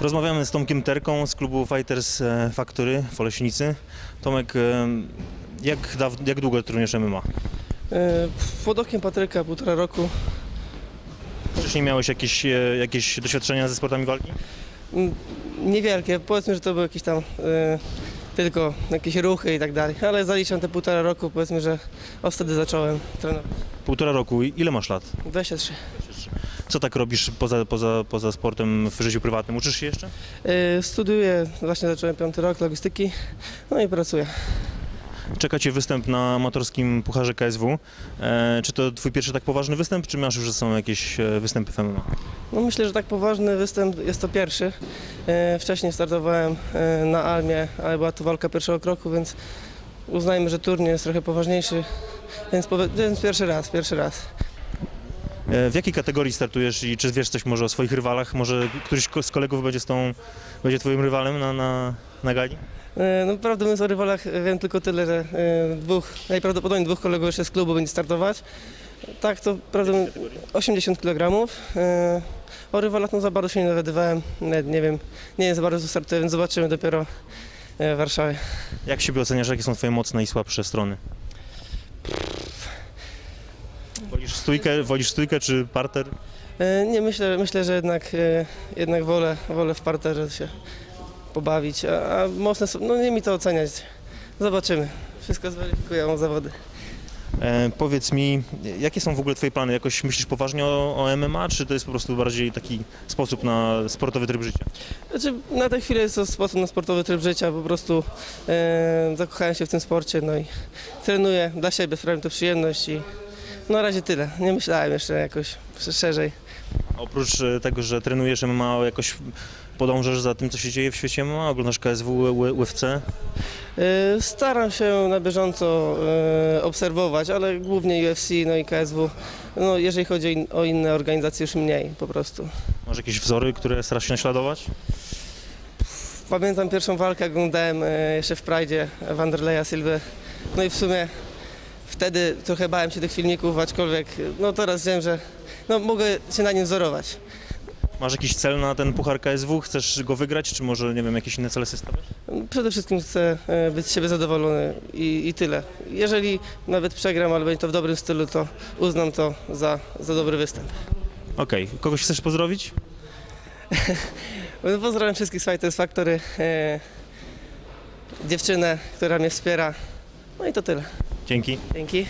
Rozmawiamy z Tomkiem Terką z klubu Fighters e, Factory w Oleśnicy. Tomek, e, jak, jak długo trenujesz MMA? E, Pod okiem Patryka półtora roku. Wcześniej miałeś jakieś, jakieś doświadczenia ze sportami walki? Mm, Niewielkie, powiedzmy, że to były jakieś tam e, tylko jakieś ruchy i tak dalej, ale zaliczam te półtora roku, powiedzmy, że od wtedy zacząłem trenować. Półtora roku. I Ile masz lat? 23. Co tak robisz poza, poza, poza sportem w życiu prywatnym? Uczysz się jeszcze? E, Studiuję, właśnie zacząłem piąty rok logistyki, no i pracuję. Czeka Cię występ na amatorskim Pucharze KSW. E, czy to Twój pierwszy tak poważny występ, czy masz już ze sobą jakieś e, występy w MMA? No myślę, że tak poważny występ jest to pierwszy. E, Wcześniej startowałem e, na Almie, ale była to walka pierwszego kroku, więc uznajmy, że turniej jest trochę poważniejszy, więc, więc pierwszy raz, pierwszy raz. E, w jakiej kategorii startujesz i czy wiesz coś może o swoich rywalach? Może któryś z kolegów będzie z tą, będzie Twoim rywalem na, na, na gali? E, No prawdę mówiąc o rywalach wiem tylko tyle, że e, dwóch, najprawdopodobniej dwóch kolegów jeszcze z klubu będzie startować. Tak, to prawdę mówiąc 80 kg. O rywalach no za bardzo się nie dowiadywałem, nawet nie wiem, nie wiem za bardzo startuję, więc zobaczymy dopiero w Warszawie. Jak siebie oceniasz, jakie są Twoje mocne i słabsze strony? Wolisz stójkę, wolisz stójkę czy parter? E, Nie, myślę, myślę że jednak, e, jednak wolę, wolę w parterze się pobawić, a, a mocne są, no nie mi to oceniać. Zobaczymy. Wszystko zweryfikują zawody. E, powiedz mi, jakie są w ogóle Twoje plany? Jakoś myślisz poważnie o, o MMA, czy to jest po prostu bardziej taki sposób na sportowy tryb życia? Znaczy, na tę chwilę jest to sposób na sportowy tryb życia, po prostu e, zakochałem się w tym sporcie, no i trenuję dla siebie, sprawia mi to przyjemność i na razie tyle. Nie myślałem jeszcze jakoś szerzej. Oprócz e, tego, że trenujesz MMA, jakoś podążasz za tym, co się dzieje w świecie MMA? Oglądasz KSW, UFC? E, staram się na bieżąco e, obserwować, ale głównie UFC, no i KSW. No, jeżeli chodzi o, in, o inne organizacje, już mniej po prostu. Masz jakieś wzory, które starasz się naśladować? Pamiętam pierwszą walkę, oglądałem e, jeszcze w Pride'zie Wanderleya Silwy. No i w sumie wtedy trochę bałem się tych filmików, aczkolwiek no teraz wiem, że no, mogę się na nim wzorować. Masz jakiś cel na ten Puchar KSW? Chcesz go wygrać, czy może, nie wiem, jakieś inne cele sobie stawiasz? Przede wszystkim chcę e, być z siebie zadowolony i, i tyle. Jeżeli nawet przegram, ale będzie to w dobrym stylu, to uznam to za, za dobry występ. Okej, kogoś chcesz pozdrowić? Pozdrawiam wszystkich z Fighters Factory, e, dziewczynę, która mnie wspiera. No i to tyle. Dzięki. Dzięki.